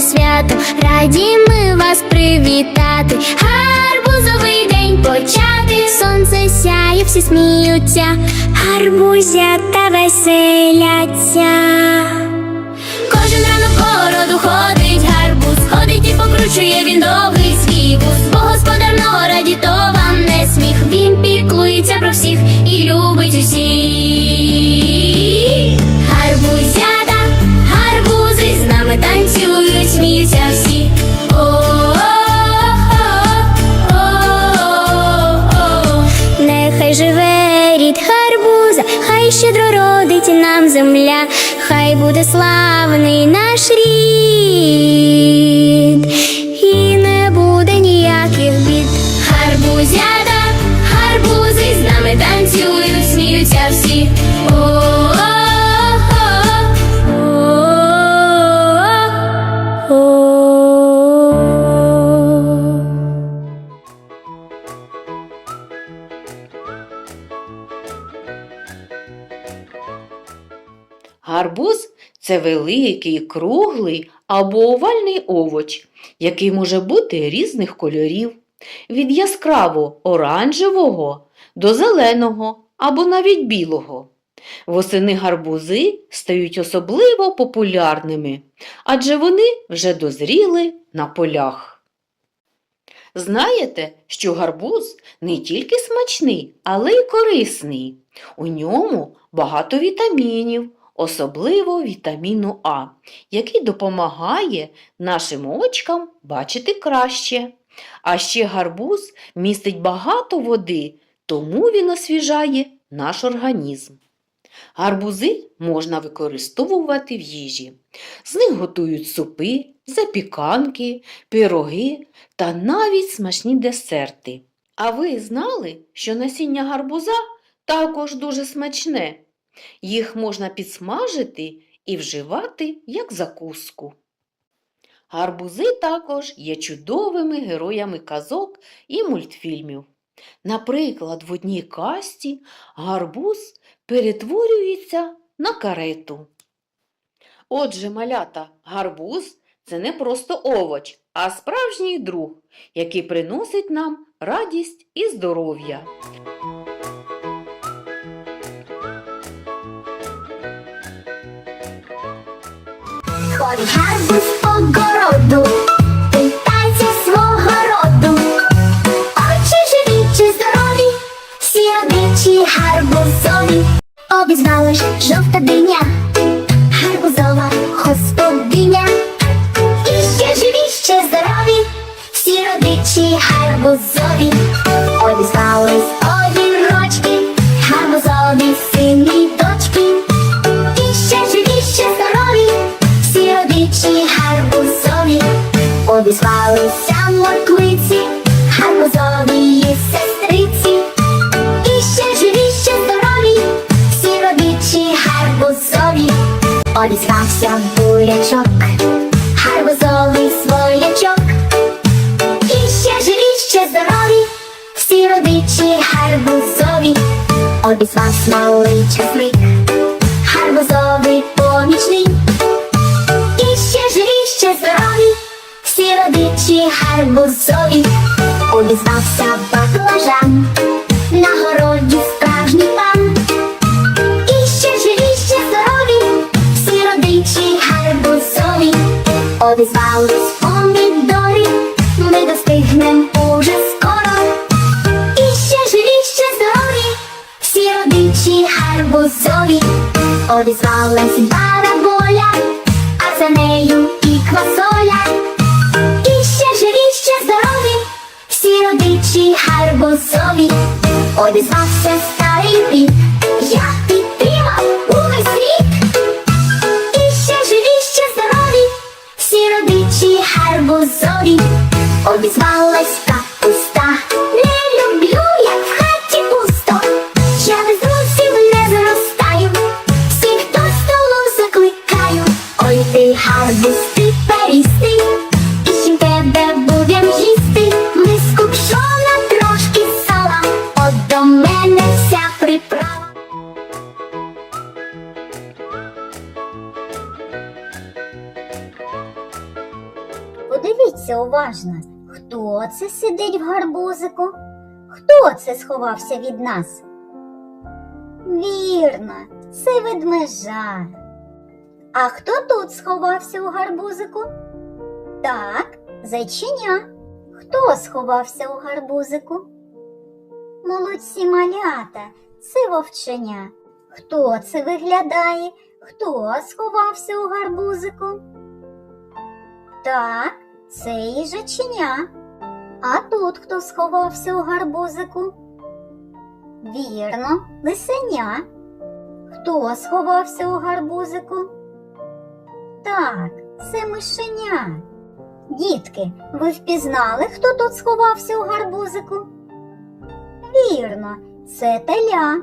свято, раді ми вас привітати. Гарбузовий день почати. Сонце сяє, всі сміються, гарбузята веселяться. Щедро родить нам земля, хай буде славний наш рід, Гарбуз це великий, круглий або овальний овоч, який може бути різних кольорів, від яскраво оранжевого до зеленого або навіть білого. Восени гарбузи стають особливо популярними, адже вони вже дозріли на полях. Знаєте, що гарбуз не тільки смачний, але й корисний. У ньому багато вітамінів, особливо вітаміну А, який допомагає нашим очкам бачити краще. А ще гарбуз містить багато води, тому він освіжає наш організм. Гарбузи можна використовувати в їжі. З них готують супи, запіканки, пироги та навіть смачні десерти. А ви знали, що насіння гарбуза також дуже смачне? Їх можна підсмажити і вживати як закуску. Гарбузи також є чудовими героями казок і мультфільмів. Наприклад, в одній касті гарбуз перетворюється на карету. Отже, малята, гарбуз це не просто овоч, а справжній друг, який приносить нам радість і здоров'я. Ходить гарбуз по городу, питається свого роду. Очі живі здорові, всі родичі гарбузові. Обізвали жовта диня, гарбузова господиня. І ще живі, ще здорові, всі родичі гарбузові. Гарбузові, обізвався бурячок, гарбузовий своячок. І ще живі, ще здорові, всі родичі гарбузові, обізвався малий часник гарбузовий помічник. І ще живі, ще здорові, всі родичі гарбузові. Обізвався баклажан, Обізвались помідорі, ми достигнем уже скоро. І ще живі, ще здорові, всі родичі гарбузові. Обізвалась бараболя, Подивіться уважно, хто це сидить в гарбузику? Хто це сховався від нас? Вірно, це ведмежа. А хто тут сховався у гарбузику? Так, зайчиня. Хто сховався у гарбузику? Молодці малята, це вовченя. Хто це виглядає? Хто сховався у гарбузику? Так, це їжаченя. А тут хто сховався у гарбузику? Вірно, лисеня. Хто сховався у гарбузику? Так, це мишеня. Дітки, ви впізнали, хто тут сховався у гарбузику? Вірно, це теля.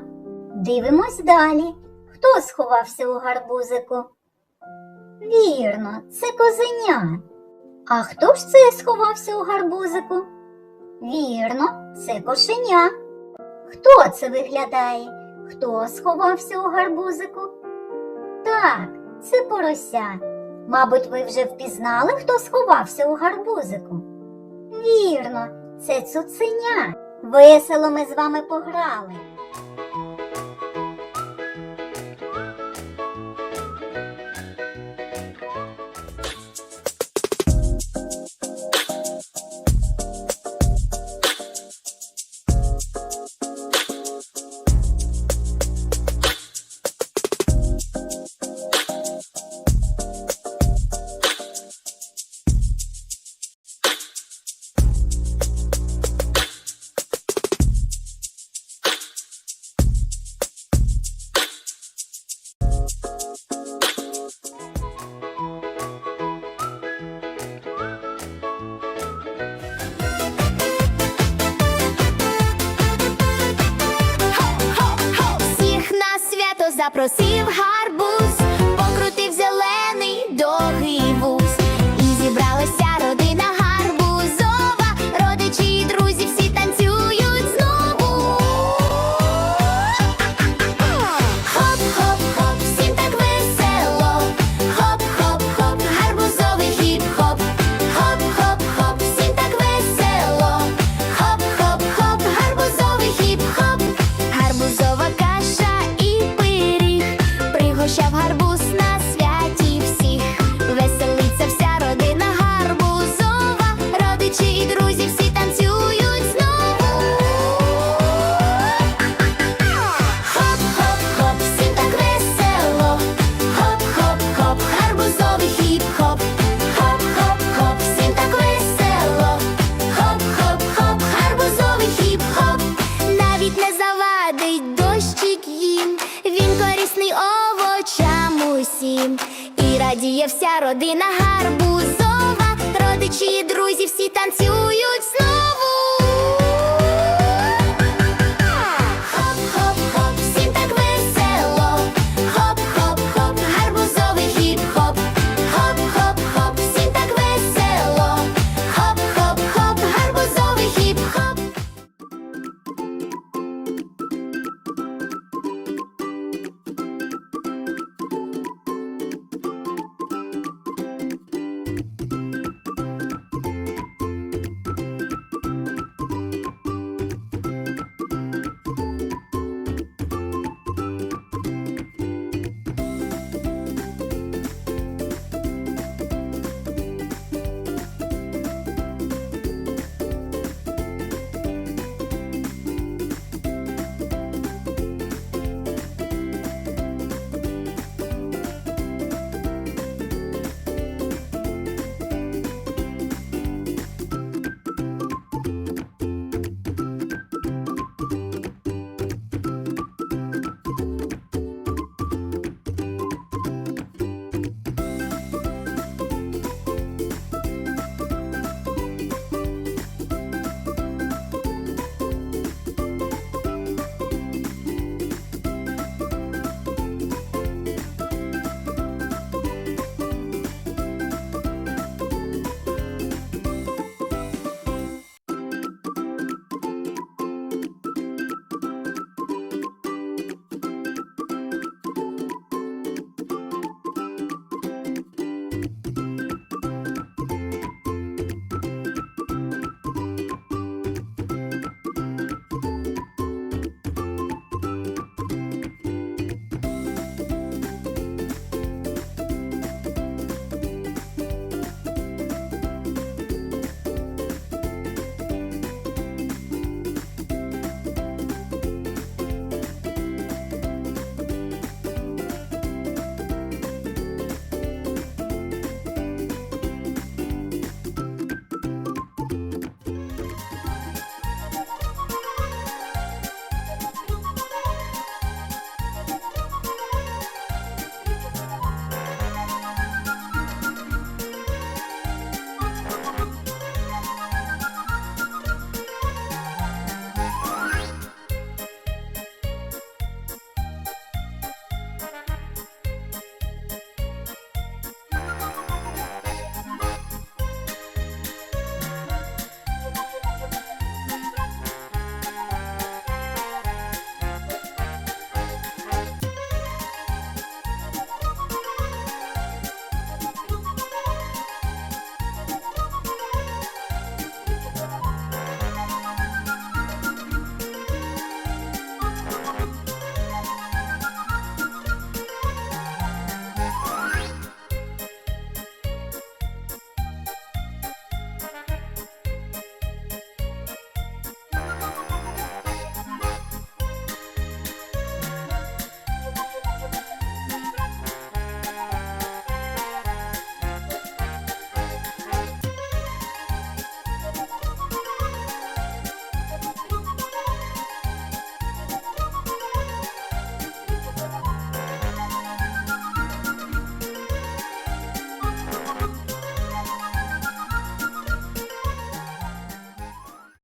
Дивимось далі. Хто сховався у гарбузику? Вірно, це козеня. А хто ж це сховався у гарбузику? Вірно, це кошеня. Хто це виглядає? Хто сховався у гарбузику? Так, це порося. Мабуть, ви вже впізнали, хто сховався у гарбузику? Вірно, це цуценя. Весело ми з вами пограли. Свято завадить їм. Він корисний овочам усім. І радіє вся родина гарбузова. Родичі і друзі всі танцюють знову.